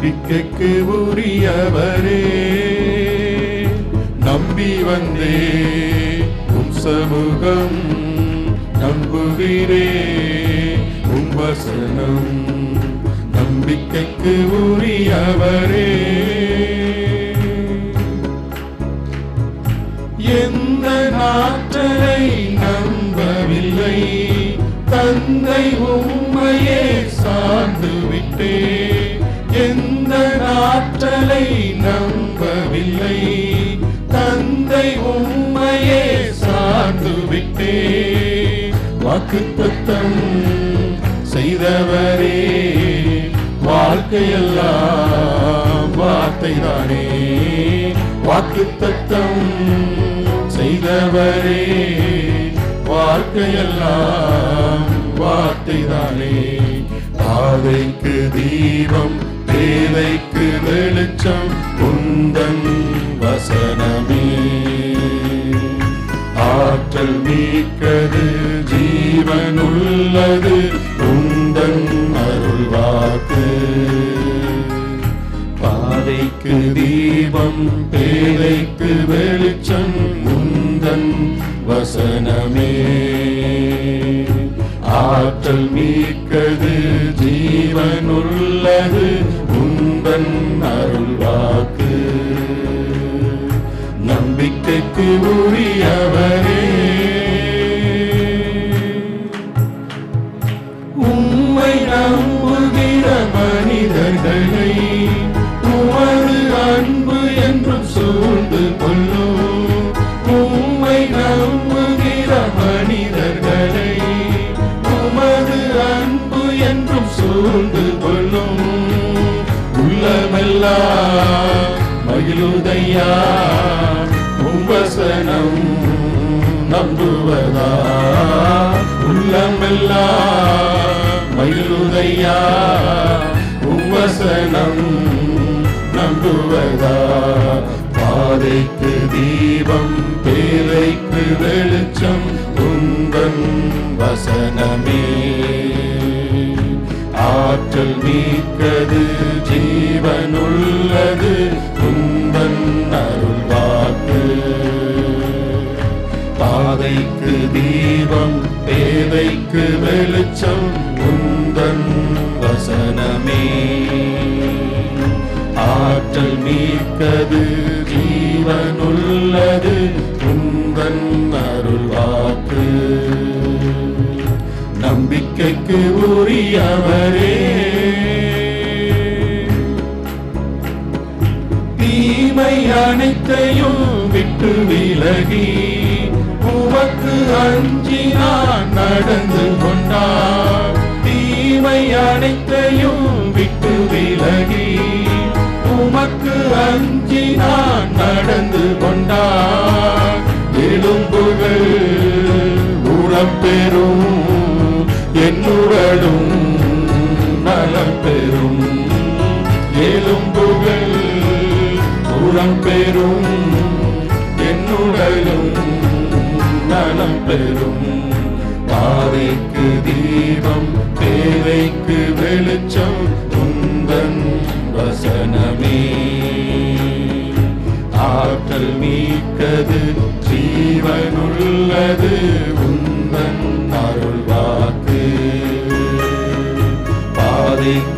நம்பிக்கைக்கு உரியவரே. நம்பி வந்தே உம் சமூகம் நம்புகிறே. உம் வசனம் நம்பிக்கைக்கு உரியவரே. எந்த நாற்றலை நம்பவில்லை தந்தை உண்மையே சார்ந்து விட்டேன் எந்த நாற்றலை நம்பவில்லை. தந்தை உண்மையே சார்ந்து விட்டே. வாக்குத்தத்தம் செய்தவரே வாழ்க்கையெல்லாம் வார்த்தைதானே. வாக்குத்தத்தம் செய்தவரே வாழ்க்கையெல்லாம் வார்த்தைதானே. பாதைக்கு தீபம் தேவைக்கு வெளிச்சம் உந்தன் வசனமே. ஆற்றல் மீட்கது ஜீவனுள்ளது உந்தன் அருள்வாக்கு. பாதைக்கு தீபம் பேதைக்கு வெளிச்சம் உந்தன் வசனமே. ஆற்றல் மீக்கது ஜீவனுள்ளது தன் அருள் வாக்கு. நம்பிக்கைக்கு உரியவரே உம்மை நம்புகிற மனிதர்களை உள்ளமெல்லாம் மகிழுதையா உம்பசனம் நம்புவதா? உள்ளமெல்லாம் மகிழுதையா உம்பசனம் நம்புவதா? பாதைக்கு தீபம் பேரைக்கு வெளிச்சம் உந்தன் வசனம். மீட்கது ஜீவனுள்ளது உந்தன் அருள்வாக்கு பாதைக்கு தீபம் பேதைக்கு வெளிச்சம் உந்தன் வசனமே. ஆற்றல் மீட்கது ஜீவனுள்ளது உந்தன் அருள்வாக்கு நம்பிக்கைக்கு உரியவரே. அனைத்தையும் விட்டு விலகி உமக்கு அஞ்சி நான் நடந்து கொண்டான் தீமை அனைத்தையும் விட்டு விலகி உமக்கு அஞ்சி நான் நடந்து கொண்டான் எலும்புகள் உரம் பெறும் புறம் பெறும் என்னுடலும் நலம் பெறும். பாதைக்கு தீபம் தேவைக்கு வெளிச்சம் உந்தன் வசனமே. ஆற்றல் மீக்கது ஜீவனுள்ளது உந்தன் அருள்வாக்கு. பாதைக்கு